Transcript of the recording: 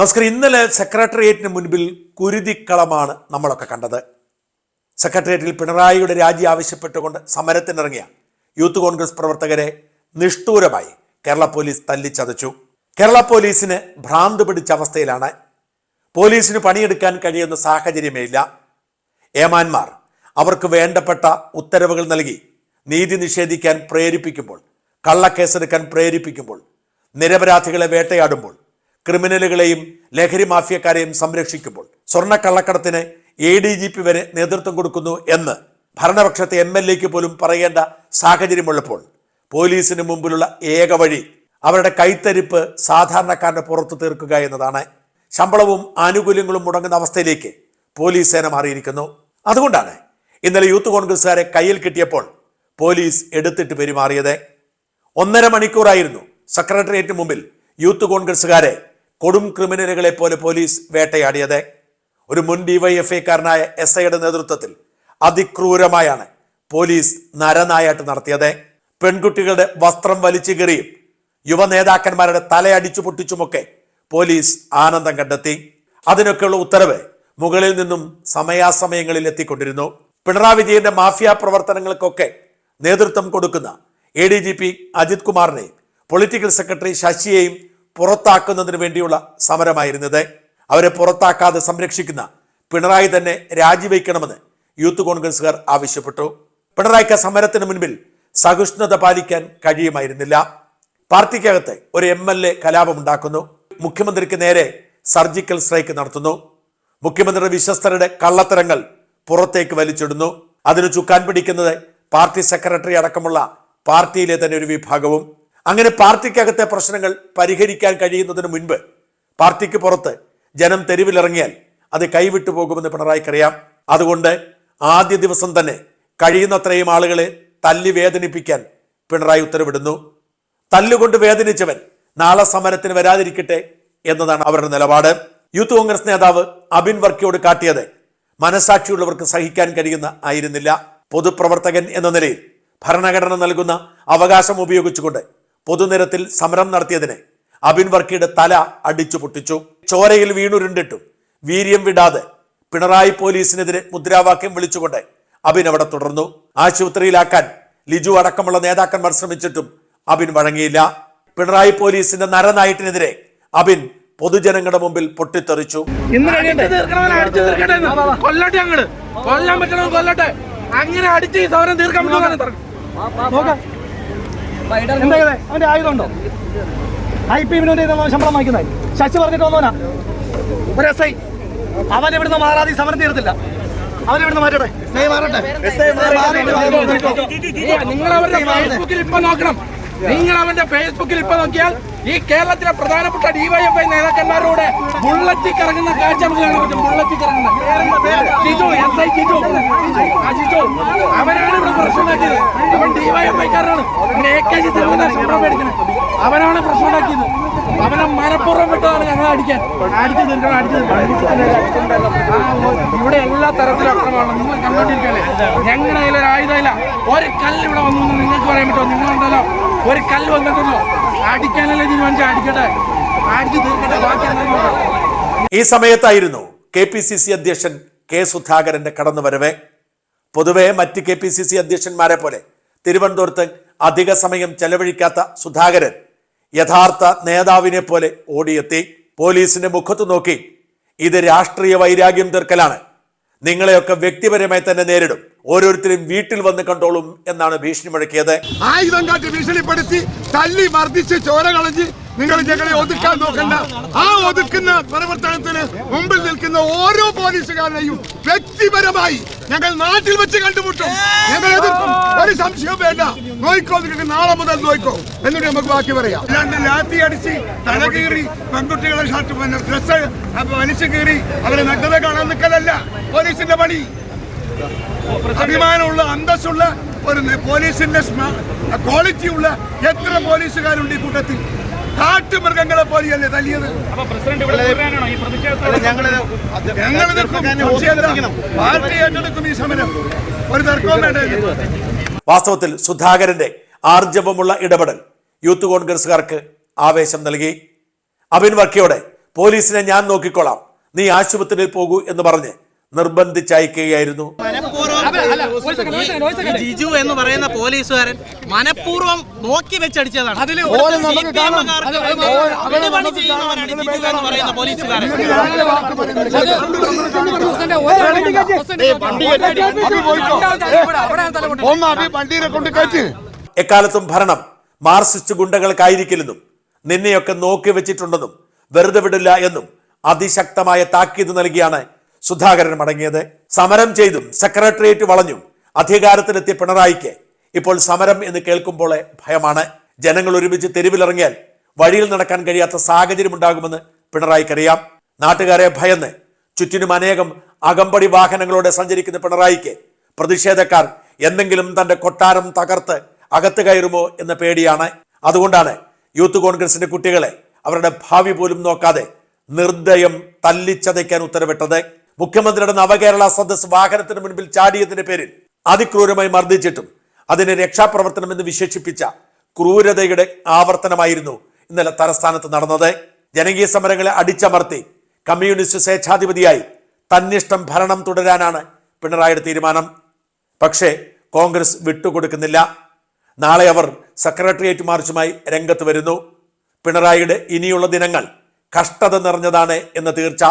നമസ്കാരം. ഇന്നലെ സെക്രട്ടേറിയറ്റിന് മുൻപിൽ കുരുതിക്കളമാണ് നമ്മളൊക്കെ കണ്ടത്. സെക്രട്ടേറിയറ്റിൽ പിണറായിയുടെ രാജി ആവശ്യപ്പെട്ടുകൊണ്ട് സമരത്തിനിറങ്ങിയ യൂത്ത് കോൺഗ്രസ് പ്രവർത്തകരെ നിഷ്ഠൂരമായി കേരള പോലീസ് തല്ലിച്ചതച്ചു. കേരള പോലീസിന് ഭ്രാന്ത് പിടിച്ച അവസ്ഥയിലാണ്. പോലീസിന് പണിയെടുക്കാൻ കഴിയുന്ന സാഹചര്യമേ ഇല്ല. ഏമാന്മാർ അവർക്ക് വേണ്ടപ്പെട്ട ഉത്തരവുകൾ നൽകി നീതി നിഷേധിക്കാൻ പ്രേരിപ്പിക്കുമ്പോൾ കള്ളക്കേസെടുക്കാൻ പ്രേരിപ്പിക്കുമ്പോൾ നിരപരാധികളെ വേട്ടയാടുമ്പോൾ ക്രിമിനലുകളെയും ലഹരി മാഫിയക്കാരെയും സംരക്ഷിക്കുമ്പോൾ സ്വർണ കള്ളക്കടത്തിന് എ ഡി ജി പി വരെ നേതൃത്വം കൊടുക്കുന്നു എന്ന് ഭരണപക്ഷത്തെ എം എൽ എക്ക് പോലും പറയേണ്ട സാഹചര്യമുള്ളപ്പോൾ പോലീസിന് മുമ്പിലുള്ള ഏക വഴി അവരുടെ കൈത്തരിപ്പ് സാധാരണക്കാരുടെ പുറത്തു തീർക്കുക എന്നതാണ്. ശമ്പളവും ആനുകൂല്യങ്ങളും മുടങ്ങുന്ന അവസ്ഥയിലേക്ക് പോലീസ് സേന മാറിയിരിക്കുന്നു. അതുകൊണ്ടാണ് ഇന്നലെ യൂത്ത് കോൺഗ്രസ്സുകാരെ കയ്യിൽ കിട്ടിയപ്പോൾ പോലീസ് എടുത്തിട്ട് പെരുമാറിയത്. ഒന്നര മണിക്കൂറായിരുന്നു സെക്രട്ടേറിയറ്റിന് മുമ്പിൽ യൂത്ത് കോൺഗ്രസ്സുകാരെ കൊടും ക്രിമിനലുകളെ പോലെ പോലീസ് വേട്ടയാടിയത് ഒരു മുൻ ഡിവൈഎഫ്ഐക്കാരനായ എസ് ഐയുടെ നേതൃത്വത്തിൽ അതിക്രൂരമായാണ് പോലീസ് നരനായാട്ട് നടത്തിയത്. പെൺകുട്ടികളുടെ വസ്ത്രം വലിച്ചു കീറിയും യുവ നേതാക്കന്മാരുടെ തലയടിച്ചു പൊട്ടിച്ചുമൊക്കെ പോലീസ് ആനന്ദം കണ്ടെത്തി. അതിനൊക്കെയുള്ള ഉത്തരവ് മുകളിൽ നിന്നും സമയാസമയങ്ങളിൽ എത്തിക്കൊണ്ടിരുന്നു. പിണറായി വിജയന്റെ മാഫിയ പ്രവർത്തനങ്ങൾക്കൊക്കെ നേതൃത്വം കൊടുക്കുന്ന A D G P Ajith കുമാറിനെയും political secretary ശശിയെയും പുറത്താക്കുന്നതിന് വേണ്ടിയുള്ള സമരമായിരുന്നത്. അവരെ പുറത്താക്കാതെ സംരക്ഷിക്കുന്ന പിണറായി തന്നെ രാജിവെക്കണമെന്ന് യൂത്ത് കോൺഗ്രസുകാർ ആവശ്യപ്പെട്ടു. പിണറായിക്ക് സമരത്തിന് മുൻപിൽ സഹിഷ്ണുത പാലിക്കാൻ കഴിയുമായിരുന്നില്ല. പാർട്ടിക്കകത്ത് ഒരു എം എൽ എ കലാപമുണ്ടാക്കുന്നു. മുഖ്യമന്ത്രിക്ക് നേരെ സർജിക്കൽ സ്ട്രൈക്ക് നടത്തുന്നു. മുഖ്യമന്ത്രിയുടെ വിശ്വസ്തരുടെ കള്ളത്തരങ്ങൾ പുറത്തേക്ക് വലിച്ചിടുന്നു. അതിന് ചുക്കാൻ പിടിക്കുന്നത് പാർട്ടി സെക്രട്ടറി അടക്കമുള്ള പാർട്ടിയിലെ തന്നെ ഒരു വിഭാഗവും അങ്ങനെ പാർട്ടിക്കകത്തെ പ്രശ്നങ്ങൾ പരിഹരിക്കാൻ കഴിയുന്നതിന് മുൻപ് പാർട്ടിക്ക് പുറത്ത് ജനം തെരുവിലിറങ്ങിയാൽ അത് കൈവിട്ടു പോകുമെന്ന് പിണറായിക്കറിയാം അതുകൊണ്ട് ആദ്യ ദിവസം തന്നെ കഴിയുന്നത്രയും ആളുകളെ തല്ലി വേദനിപ്പിക്കാൻ പിണറായി ഉത്തരവിടുന്നു. തല്ലുകൊണ്ട് വേദനിച്ചവൻ നാളെ സമരത്തിന് വരാതിരിക്കട്ടെ എന്നതാണ് അവരുടെ നിലപാട്. യൂത്ത് കോൺഗ്രസ് നേതാവ് അബിൻ വർക്കിയോട് കാട്ടിയത് മനസാക്ഷിയുള്ളവർക്ക് സഹിക്കാൻ കഴിയുന്ന ആയിരുന്നില്ല. പൊതുപ്രവർത്തകൻ എന്ന നിലയിൽ ഭരണഘടന നൽകുന്ന അവകാശം ഉപയോഗിച്ചുകൊണ്ട് പൊതുനിരത്തിൽ സമരം നടത്തിയതിനെ അബിൻ വർക്കിയുടെ തല അടിച്ചു പൊട്ടിച്ചു. ചോരയിൽ വീണുരുണ്ടിട്ടു. വീര്യം വിടാതെ പിണറായി പോലീസിനെതിരെ മുദ്രാവാക്യം വിളിച്ചുകൊണ്ട് അബിൻ അവിടെ തുടർന്നു. ആശുപത്രിയിലാക്കാൻ ലിജു അടക്കമുള്ള നേതാക്കന്മാർ ശ്രമിച്ചിട്ടും അബിൻ വഴങ്ങിയില്ല. പിണറായി പോലീസിന്റെ നരനായിട്ടിനെതിരെ അബിൻ പൊതുജനങ്ങളുടെ മുമ്പിൽ പൊട്ടിത്തെറിച്ചു. അങ്ങനെ അടിച്ച് ഈ തീർക്കാൻ എന്താ? അവന്റെ ആയുധമുണ്ടോ ഐ പി വിനോദ് ശമ്പളം വാങ്ങിക്കുന്നത് ശശി പറഞ്ഞിട്ട് വന്നോനാ ഒരു എസ് ഐ അവൻ ഇവിടുന്ന് മാറാതെ സമരം തീർത്തില്ല അവൻ ഇവിടുന്ന് മാറ്റട്ടെ നിങ്ങൾ അവരുടെ ഫേസ്ബുക്കിൽ ഇപ്പൊ നോക്കണം നിങ്ങൾ അവന്റെ ഫേസ്ബുക്കിൽ ഇപ്പൊ നോക്കിയാൽ ഈ കേരളത്തിലെ പ്രധാനപ്പെട്ട ഡിവൈഎഫ്ഐ നേതാക്കന്മാരോട് ബുള്ളറ്റി കറങ്ങുന്ന കാഴ്ച നമുക്ക് കാണാൻ പറ്റും. ബുള്ളറ്റി കറങ്ങുന്ന. അവനാണ് ഇവിടെ പ്രശ്നം ഉണ്ടാക്കിയത്. അവൻ ഡിവൈഎഫ്ഐക്കാരനാണ് അവനാണ് പ്രശ്നം ഉണ്ടാക്കിയത്. അവനെ മനഃപൂർവം വിട്ടതാണ് ഞങ്ങൾ അടിക്കാൻ. അടിച്ചു തീർക്കണം അടിച്ചു ഇവിടെ എല്ലാ തരത്തിലും അക്രമമാണ്. നിങ്ങൾ കണ്ടോണ്ടിരിക്കല്ലേ ഞങ്ങളുടെ കയ്യിൽ ഒരു ആയുധമില്ല ഒരു കല്ല് ഇവിടെ വന്നു എന്ന് നിങ്ങൾക്ക് പറയാൻ പറ്റുമോ? നിങ്ങളുണ്ടല്ലോ. ഒരു കല്ല് വന്നിട്ടുണ്ടോ? അടിക്കാനല്ലേ തീരുമാനിച്ചാൽ അടിക്കട്ടെ. അടിച്ചു തീർക്കട്ടെ. ബാക്കി. ഈ സമയത്തായിരുന്നു കെ പി സി സി അധ്യക്ഷൻ കെ സുധാകരന്റെ കടന്നുവരവ്. പൊതുവെ മറ്റ് കെ പി സി സി അധ്യക്ഷന്മാരെ പോലെ തിരുവനന്തപുരത്ത് അധിക സമയം ചെലവഴിക്കാത്ത സുധാകരൻ യഥാർത്ഥ നേതാവിനെ പോലെ ഓടിയെത്തി പോലീസിന്റെ മുഖത്ത് നോക്കി. ഇത് രാഷ്ട്രീയ വൈരാഗ്യം തീർക്കലാണ്. നിങ്ങളെയൊക്കെ വ്യക്തിപരമായി തന്നെ നേരിടും. ഓരോരുത്തരും വീട്ടിൽ വന്ന് കണ്ടോളും എന്നാണ് ഭീഷണി മുഴക്കിയത്. ആയുധം കാട്ടി ഭീഷണിപ്പെടുത്തി തല്ലി മർദ്ദിച്ച് ചോര കളഞ്ഞ് നിങ്ങൾ ഞങ്ങളെ ഒതുക്കാൻ നോക്കണ്ട. ആ ഒതുക്കുന്ന പ്രവർത്തനത്തിന് മുമ്പിൽ നിൽക്കുന്ന ഓരോ പോലീസുകാരനെയും വ്യക്തിപരമായി ഞങ്ങൾ നാട്ടിൽ വെച്ച് കണ്ടുമുട്ടും. ഞങ്ങൾ എതിർക്കും. ഒരു സംശയം വേണ്ട. നോയിക്കോ നിങ്ങൾക്ക് നാളെ മുതൽ നോയിക്കോ. എന്നിട്ട് നമുക്ക് ബാക്കി പറയാം. അല്ലാണ്ട് ലാത്തി അടിച്ച് തല കീറി പെൺകുട്ടികളെ ഷർട്ട് ഡ്രസ്സ് ഡ്രസ് വലിച്ചു കീറി അവരെ നഗ്നത കാണാൻ നിൽക്കലല്ല. പോലീസിന്റെ പണി. അഭിമാനമുള്ള അന്തസ്സുള്ള ഒരു പോലീസിന്റെ ക്വാളിറ്റി ഉള്ള എത്ര പോലീസുകാരുണ്ട് ഈ കൂട്ടത്തിൽ? കാട്ടുമൃഗങ്ങളെ പോലെയല്ലേ തല്ലിയത്? ഞങ്ങൾ? പാർട്ടി ഏറ്റെടുക്കും ഈ സമരം. ഒരു തർക്കവും വേണ്ട വാസ്തവത്തിൽ സുധാകരന്റെ ആർജവമുള്ള ഇടപെടൽ യൂത്ത് കോൺഗ്രസ്സുകാർക്ക് ആവേശം നൽകി. അബിൻ വർക്കിയോടെ പോലീസിനെ ഞാൻ നോക്കിക്കൊള്ളാം. നീ ആശുപത്രിയിൽ പോകൂ എന്ന് പറഞ്ഞ് നിർബന്ധിച്ചയക്കുകയായിരുന്നു ഈ ജിജു എന്ന് പറയുന്ന പോലീസുകാരൻ മനഃപൂർവം നോക്കി വെച്ചടിച്ചതാണ് എക്കാലത്തും ഭരണം മാർസിസ്റ്റ് ഗുണ്ടകൾക്കായിരിക്കില്ലെന്നും നിന്നെയൊക്കെ നോക്കി വെച്ചിട്ടുണ്ടെന്നും വെറുതെ വിടില്ല എന്നും അതിശക്തമായ താക്കീത് നൽകിയാണ് സുധാകരൻ മടങ്ങിയത്. സമരം ചെയ്തും സെക്രട്ടേറിയറ്റ് വളഞ്ഞും അധികാരത്തിലെത്തിയ പിണറായിക്ക് ഇപ്പോൾ സമരം എന്ന് കേൾക്കുമ്പോൾ ഭയമാണ്. ജനങ്ങൾ ഒരുമിച്ച് തെരുവിലിറങ്ങിയാൽ വഴിയിൽ നടക്കാൻ കഴിയാത്ത സാഹചര്യം ഉണ്ടാകുമെന്ന് പിണറായിക്കറിയാം. നാട്ടുകാരെ ഭയന്ന് ചുറ്റിനും അനേകം അകമ്പടി വാഹനങ്ങളോടെ സഞ്ചരിക്കുന്ന പിണറായിക്ക് പ്രതിഷേധക്കാർ എന്തെങ്കിലും തന്റെ കൊട്ടാരം തകർത്ത് അകത്ത് കയറുമോ എന്ന പേടിയാണ്. അതുകൊണ്ടാണ് യൂത്ത് കോൺഗ്രസിന്റെ കുട്ടികളെ അവരുടെ ഭാവി പോലും നോക്കാതെ നിർദ്ദയം തല്ലിച്ചതയ്ക്കാൻ ഉത്തരവിട്ടത്. മുഖ്യമന്ത്രിയുടെ നവകേരള സദസ് വാഹനത്തിന് മുൻപിൽ ചാടിയതിന്റെ പേരിൽ അതിക്രൂരമായി മർദ്ദിച്ചിട്ടും അതിനെ രക്ഷാപ്രവർത്തനം എന്ന് വിശേഷിപ്പിച്ച ക്രൂരതയുടെ ആവർത്തനമായിരുന്നു ഇന്നലെ തലസ്ഥാനത്ത് നടന്നത്. ജനകീയ സമരങ്ങളെ അടിച്ചമർത്തി കമ്മ്യൂണിസ്റ്റ് സ്വേച്ഛാധിപതിയായി തന്നിഷ്ടം ഭരണം തുടരാനാണ് പിണറായിയുടെ തീരുമാനം. പക്ഷേ കോൺഗ്രസ് വിട്ടുകൊടുക്കുന്നില്ല. നാളെ അവർ സെക്രട്ടേറിയറ്റ് മാർച്ചുമായി രംഗത്ത് വരുന്നു. പിണറായിയുടെ ഇനിയുള്ള ദിനങ്ങൾ കഷ്ടത നിറഞ്ഞതാണ് എന്ന് തീർച്ച